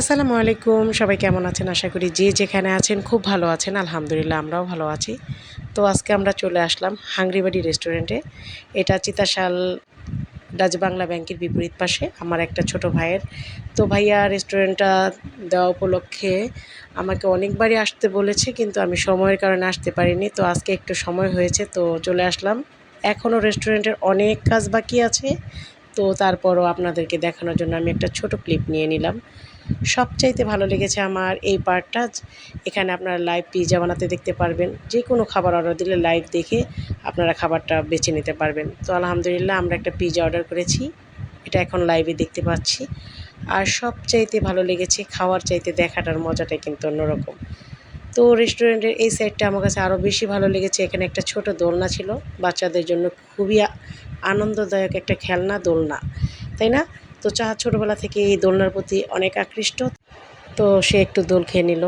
আসসালামু আলাইকুম, সবাই কেমন আছেন? আশা করি যে যেখানে আছেন খুব ভালো আছেন, আলহামদুলিল্লাহ আমরাও ভালো আছি। তো আজকে আমরা চলে আসলাম হাংরিবাড়ি রেস্টুরেন্টে এটা চিতাশাল ডাচ বাংলা ব্যাংকের বিপরীত পাশে, আমার একটা ছোট ভাইয়ের। তো ভাইয়া রেস্টুরেন্টটা দেওয়া উপলক্ষে আমাকে অনেকবারই আসতে বলেছে, কিন্তু আমি সময়ের কারণে আসতে পারিনি। তো আজকে একটু সময় হয়েছে, তো চলে আসলাম। এখনও রেস্টুরেন্টের অনেক কাজ বাকি আছে। তো তারপরও আপনাদেরকে দেখানোর জন্য আমি একটা ছোট ক্লিপ নিয়ে নিলাম। সবচাইতে ভালো লেগেছে আমার এই পার্টটা। এখানে আপনারা লাইভ পিজা বানাতে দেখতে পারবেন। যে কোনো খাবার অর্ডার দিলে লাইভ দেখে আপনারা খাবারটা বেছে নিতে পারবেন। তো আলহামদুলিল্লাহ আমরা একটা পিজা অর্ডার করেছি। এটা এখন লাইভে দেখতে পাচ্ছি। আর সবচাইতে ভালো লেগেছে খাওয়ার চাইতে দেখাটার মজাটাই কিন্তু অন্যরকম। তো রেস্টুরেন্টের এই সাইডটা আমার কাছে আরও বেশি ভালো লেগেছে। এখানে একটা ছোট দোলনা ছিল। বাচ্চাদের জন্য খুবই আনন্দদায়ক একটা খেলনা দোলনা। তাই না? তো চাহা ছোটোবেলা থেকে এই দোলনার প্রতি অনেক আকৃষ্ট। তো সে একটু দোল খেয়ে নিল।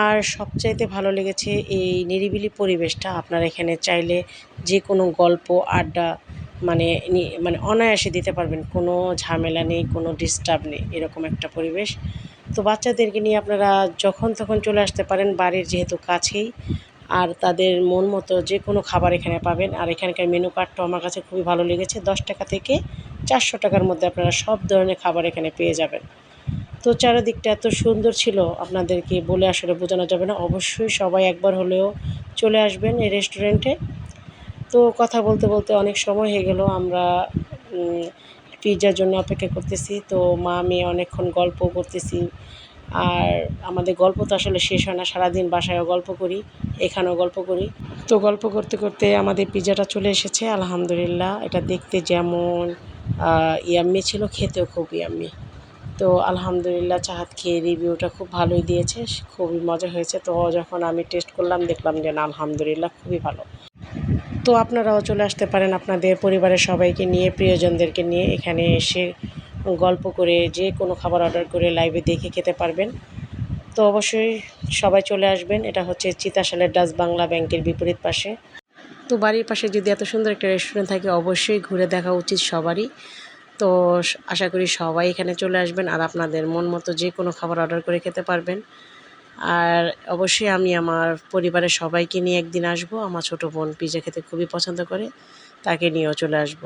আর সবচাইতে ভালো লেগেছে এই নিরিবিলি পরিবেশটা। আপনারা এখানে চাইলে যে কোনো গল্প, আড্ডা মানে মানে অনায়াসে দিতে পারবেন। কোনো ঝামেলা নেই, কোনো ডিস্টার্ব নেই, এরকম একটা পরিবেশ। তো বাচ্চাদেরকে নিয়ে আপনারা যখন তখন চলে আসতে পারেন বাড়ির যেহেতু কাছেই। আর তাদের মন মতো যে কোনো খাবার এখানে পাবেন। আর এখানকার মেনু কার্ডটাও আমার কাছে খুবই ভালো লেগেছে। দশ টাকা থেকে চারশো টাকার মধ্যে আপনারা সব ধরনের খাবার এখানে পেয়ে যাবেন। তো চারিদিকটা এত সুন্দর ছিল, আপনাদেরকে বলে আসলে বোঝানো যাবে না। অবশ্যই সবাই একবার হলেও চলে আসবেন এই রেস্টুরেন্টে। তো কথা বলতে বলতে অনেক সময় হয়ে গেল, আমরা পিৎজার জন্য অপেক্ষা করতেছি। তো মা, মেয়ে অনেকক্ষণ গল্প করতেছি। আর আমাদের গল্প তো আসলে শেষ হয় না, সারাদিন বাসায়ও গল্প করি, এখানেও গল্প করি। তো গল্প করতে করতে আমাদের পিৎজাটা চলে এসেছে, আলহামদুলিল্লাহ। এটা দেখতে যেমন ইয়াম্মি ছিল, খেতেও খুব ইয়াম্মি। তো আলহামদুলিল্লাহ চাহাত খেয়ে রিভিউটা খুব ভালোই দিয়েছে, খুবই মজা হয়েছে। তো যখন আমি টেস্ট করলাম, দেখলাম যে না, আলহামদুলিল্লাহ খুবই ভালো। তো আপনারাও চলে আসতে পারেন আপনাদের পরিবারের সবাইকে নিয়ে, প্রিয়জনদেরকে নিয়ে। এখানে এসে গল্প করে, যে কোনো খাবার অর্ডার করে লাইভে দেখে খেতে পারবেন। তো অবশ্যই সবাই চলে আসবেন। এটা হচ্ছে চিতাশালের ডাচ বাংলা ব্যাংকের বিপরীত পাশে। তো বাড়ির পাশে যদি এত সুন্দর একটা রেস্টুরেন্ট থাকে, অবশ্যই ঘুরে দেখা উচিত সবারই। তো আশা করি সবাই এখানে চলে আসবেন আর আপনাদের মন মতো যে কোনো খাবার অর্ডার করে খেতে পারবেন। আর অবশ্যই আমি আমার পরিবারের সবাইকে নিয়ে একদিন আসব। আমার ছোটো বোন পিজা খেতে খুবই পছন্দ করে, তাকে নিয়েও চলে আসব।